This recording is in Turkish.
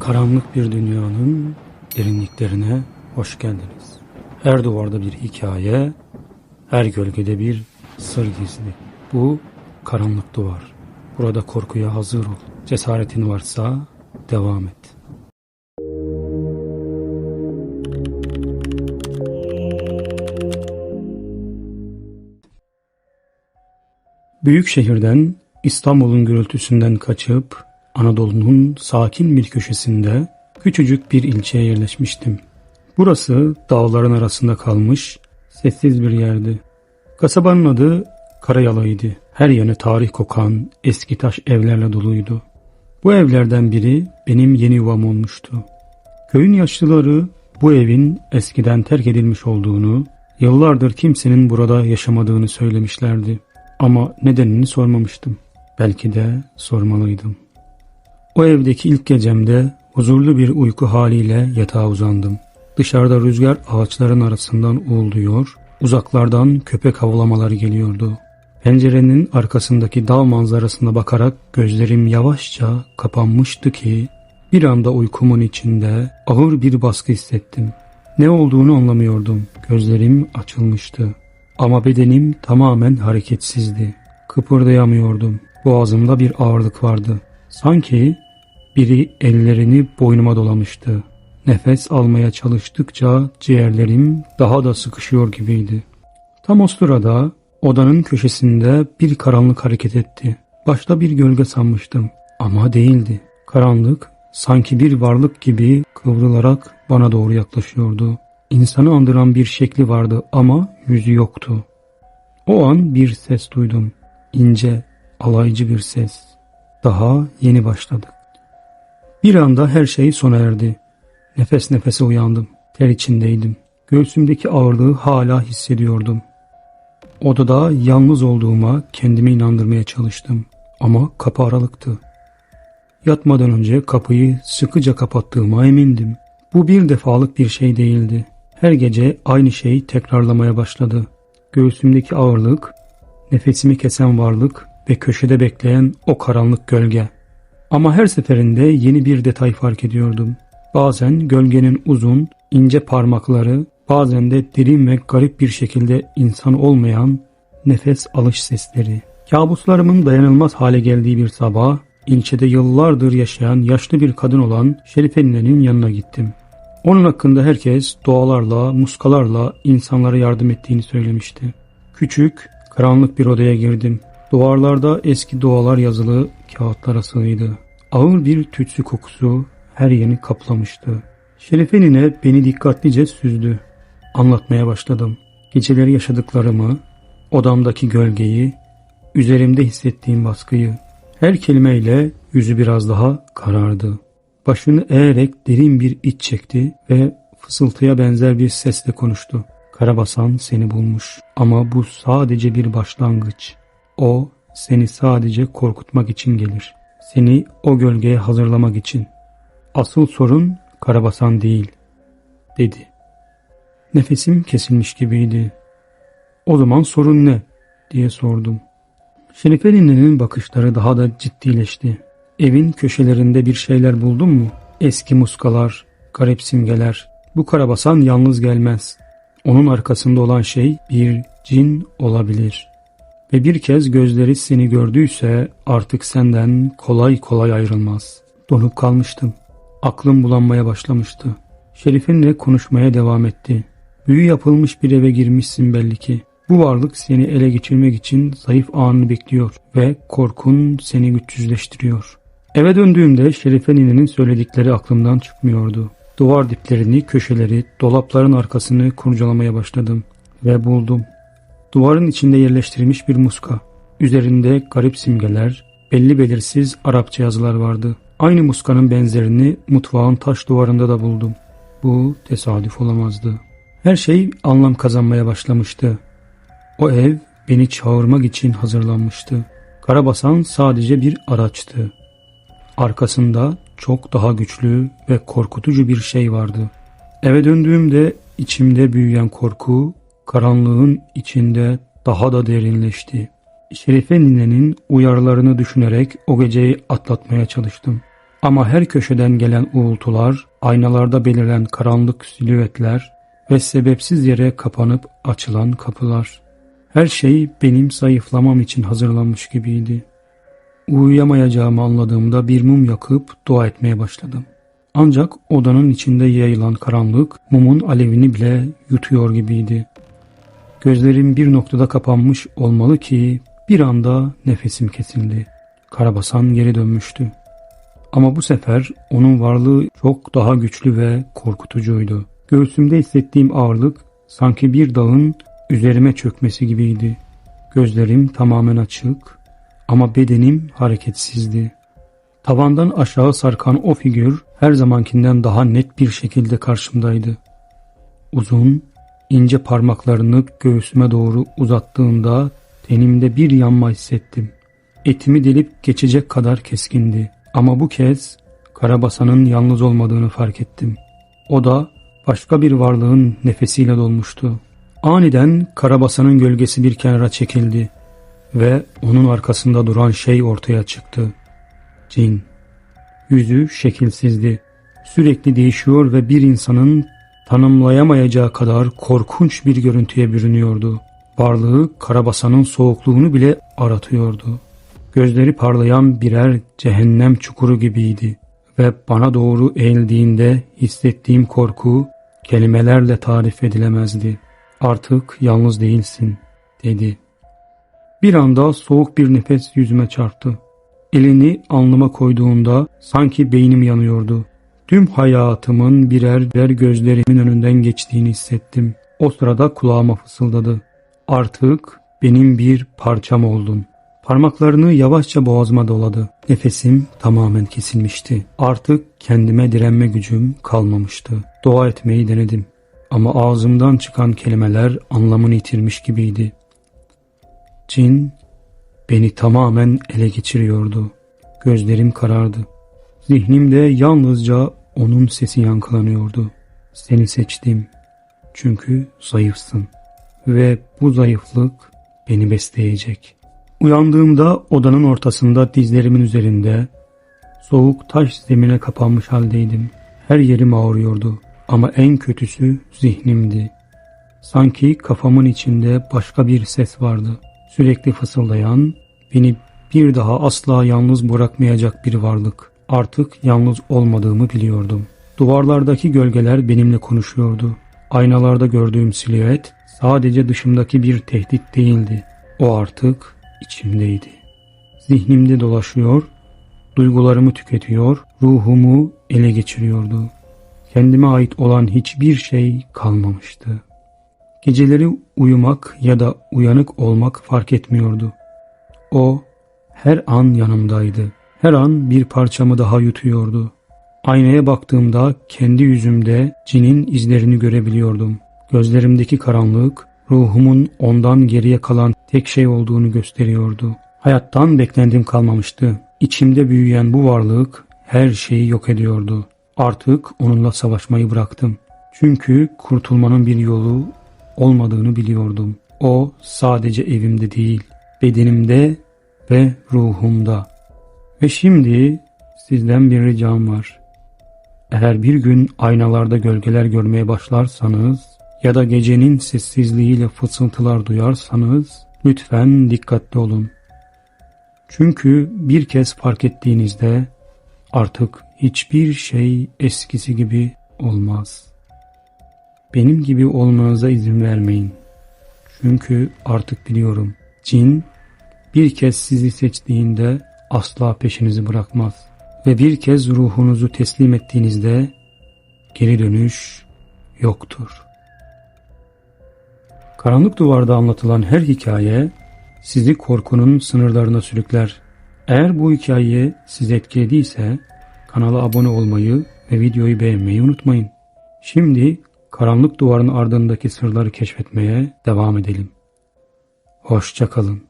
Karanlık bir dünyanın derinliklerine hoş geldiniz. Her duvarda bir hikaye, her gölgede bir sır gizli. Bu karanlık duvar. Burada korkuya hazır ol. Cesaretin varsa devam et. Büyük şehirden İstanbul'un gürültüsünden kaçıp Anadolu'nun sakin bir köşesinde küçücük bir ilçeye yerleşmiştim. Burası dağların arasında kalmış sessiz bir yerdi. Kasabanın adı Karayalay'dı. Her yanı tarih kokan eski taş evlerle doluydu. Bu evlerden biri benim yeni yuvam olmuştu. Köyün yaşlıları bu evin eskiden terk edilmiş olduğunu, yıllardır kimsenin burada yaşamadığını söylemişlerdi. Ama nedenini sormamıştım. Belki de sormalıydım. O evdeki ilk gecemde huzurlu bir uyku haliyle yatağa uzandım. Dışarıda rüzgar ağaçların arasından uğulduyor, uzaklardan köpek havlamaları geliyordu. Pencerenin arkasındaki dağ manzarasına bakarak gözlerim yavaşça kapanmıştı ki bir anda uykumun içinde ağır bir baskı hissettim. Ne olduğunu anlamıyordum. Gözlerim açılmıştı. Ama bedenim tamamen hareketsizdi. Kıpırdayamıyordum. Boğazımda bir ağırlık vardı. Sanki biri ellerini boynuma dolamıştı. Nefes almaya çalıştıkça ciğerlerim daha da sıkışıyor gibiydi. Tam o sırada odanın köşesinde bir karanlık hareket etti. Başta bir gölge sanmıştım ama değildi. Karanlık sanki bir varlık gibi kıvrılarak bana doğru yaklaşıyordu. İnsanı andıran bir şekli vardı ama yüzü yoktu. O an bir ses duydum. İnce, alaycı bir ses. Daha yeni başladık. Bir anda her şey sona erdi. Nefes nefese uyandım. Ter içindeydim. Göğsümdeki ağırlığı hala hissediyordum. Odada yalnız olduğuma kendimi inandırmaya çalıştım. Ama kapı aralıktı. Yatmadan önce kapıyı sıkıca kapattığıma emindim. Bu bir defalık bir şey değildi. Her gece aynı şeyi tekrarlamaya başladı. Göğsümdeki ağırlık, nefesimi kesen varlık ve köşede bekleyen o karanlık gölge. Ama her seferinde yeni bir detay fark ediyordum. Bazen gölgenin uzun, ince parmakları, bazen de derin ve garip bir şekilde insan olmayan nefes alış sesleri. Kabuslarımın dayanılmaz hale geldiği bir sabah, ilçede yıllardır yaşayan yaşlı bir kadın olan Şerife yanına gittim. Onun hakkında herkes dualarla, muskalarla insanlara yardım ettiğini söylemişti. Küçük, karanlık bir odaya girdim. Duvarlarda eski dualar yazılı kağıtlar asılıydı. Ağır bir tütsü kokusu her yeni kaplamıştı. Şerife nine beni dikkatlice süzdü. Anlatmaya başladım. Geceleri yaşadıklarımı, odamdaki gölgeyi, üzerimde hissettiğim baskıyı. Her kelimeyle yüzü biraz daha karardı. Başını eğerek derin bir iç çekti ve fısıltıya benzer bir sesle konuştu. Karabasan seni bulmuş ama bu sadece bir başlangıç. O seni sadece korkutmak için gelir. Seni o gölgeye hazırlamak için. Asıl sorun Karabasan değil, dedi. Nefesim kesilmiş gibiydi. O zaman sorun ne? diye sordum. Şerife ninenin bakışları daha da ciddileşti. Evin köşelerinde bir şeyler buldun mu? Eski muskalar, garip simgeler. Bu karabasan yalnız gelmez. Onun arkasında olan şey bir cin olabilir. Ve bir kez gözleri seni gördüyse artık senden kolay kolay ayrılmaz. Donup kalmıştım. Aklım bulanmaya başlamıştı. Şerifinle konuşmaya devam etti. Büyü yapılmış bir eve girmişsin belli ki. Bu varlık seni ele geçirmek için zayıf anını bekliyor ve korkun seni güçsüzleştiriyor. Eve döndüğümde Şerife ninenin söyledikleri aklımdan çıkmıyordu. Duvar diplerini, köşeleri, dolapların arkasını kurcalamaya başladım ve buldum. Duvarın içinde yerleştirilmiş bir muska. Üzerinde garip simgeler, belli belirsiz Arapça yazılar vardı. Aynı muskanın benzerini mutfağın taş duvarında da buldum. Bu tesadüf olamazdı. Her şey anlam kazanmaya başlamıştı. O ev beni çağırmak için hazırlanmıştı. Karabasan sadece bir araçtı. Arkasında çok daha güçlü ve korkutucu bir şey vardı. Eve döndüğümde içimde büyüyen korku karanlığın içinde daha da derinleşti. Şerife ninenin uyarılarını düşünerek o geceyi atlatmaya çalıştım. Ama her köşeden gelen uğultular, aynalarda belirlen karanlık silüetler ve sebepsiz yere kapanıp açılan kapılar. Her şey benim zayıflamam için hazırlanmış gibiydi. Uyuyamayacağımı anladığımda bir mum yakıp dua etmeye başladım. Ancak odanın içinde yayılan karanlık mumun alevini bile yutuyor gibiydi. Gözlerim bir noktada kapanmış olmalı ki bir anda nefesim kesildi. Karabasan geri dönmüştü. Ama bu sefer onun varlığı çok daha güçlü ve korkutucuydu. Göğsümde hissettiğim ağırlık sanki bir dağın üzerime çökmesi gibiydi. Gözlerim tamamen açık ama bedenim hareketsizdi. Tavandan aşağı sarkan o figür her zamankinden daha net bir şekilde karşımdaydı. Uzun, ince parmaklarını göğsüme doğru uzattığında tenimde bir yanma hissettim. Etimi delip geçecek kadar keskindi. Ama bu kez Karabasan'ın yalnız olmadığını fark ettim. O da başka bir varlığın nefesiyle dolmuştu. Aniden Karabasan'ın gölgesi bir kenara çekildi ve onun arkasında duran şey ortaya çıktı. Cin. Yüzü şekilsizdi. Sürekli değişiyor ve bir insanın tanımlayamayacağı kadar korkunç bir görüntüye bürünüyordu. Varlığı Karabasan'ın soğukluğunu bile aratıyordu. Gözleri parlayan birer cehennem çukuru gibiydi ve bana doğru eğildiğinde hissettiğim korku kelimelerle tarif edilemezdi. Artık yalnız değilsin dedi. Bir anda soğuk bir nefes yüzüme çarptı. Elini alnıma koyduğunda sanki beynim yanıyordu. Tüm hayatımın birer birer gözlerimin önünden geçtiğini hissettim. O sırada kulağıma fısıldadı. Artık benim bir parçam oldun. Parmaklarını yavaşça boğazıma doladı. Nefesim tamamen kesilmişti. Artık kendime direnme gücüm kalmamıştı. Dua etmeyi denedim. Ama ağzımdan çıkan kelimeler anlamını yitirmiş gibiydi. Cin beni tamamen ele geçiriyordu. Gözlerim karardı. Zihnimde yalnızca onun sesi yankılanıyordu. Seni seçtim. Çünkü zayıfsın. Ve bu zayıflık beni besleyecek. Uyandığımda odanın ortasında dizlerimin üzerinde soğuk taş zemine kapanmış haldeydim. Her yerim ağrıyordu ama en kötüsü zihnimdi. Sanki kafamın içinde başka bir ses vardı. Sürekli fısıldayan, beni bir daha asla yalnız bırakmayacak bir varlık. Artık yalnız olmadığımı biliyordum. Duvarlardaki gölgeler benimle konuşuyordu. Aynalarda gördüğüm silüet sadece dışımdaki bir tehdit değildi. O artık içimdeydi. Zihnimde dolaşıyor, duygularımı tüketiyor, ruhumu ele geçiriyordu. Kendime ait olan hiçbir şey kalmamıştı. Geceleri uyumak ya da uyanık olmak fark etmiyordu. O her an yanımdaydı. Her an bir parçamı daha yutuyordu. Aynaya baktığımda kendi yüzümde cinin izlerini görebiliyordum. Gözlerimdeki karanlık ruhumun ondan geriye kalan tek şey olduğunu gösteriyordu. Hayattan beklendim kalmamıştı. İçimde büyüyen bu varlık her şeyi yok ediyordu. Artık onunla savaşmayı bıraktım. Çünkü kurtulmanın bir yolu olmadığını biliyordum. O sadece evimde değil, bedenimde ve ruhumda. Ve şimdi sizden bir ricam var. Eğer bir gün aynalarda gölgeler görmeye başlarsanız ya da gecenin sessizliğiyle fısıltılar duyarsanız lütfen dikkatli olun. Çünkü bir kez fark ettiğinizde artık hiçbir şey eskisi gibi olmaz. Benim gibi olmanıza izin vermeyin. Çünkü artık biliyorum. Cin bir kez sizi seçtiğinde asla peşinizi bırakmaz. Ve bir kez ruhunuzu teslim ettiğinizde geri dönüş yoktur. Karanlık duvarda anlatılan her hikaye sizi korkunun sınırlarına sürükler. Eğer bu hikaye sizi etkilediyse kanala abone olmayı ve videoyu beğenmeyi unutmayın. Şimdi karanlık duvarın ardındaki sırları keşfetmeye devam edelim. Hoşçakalın.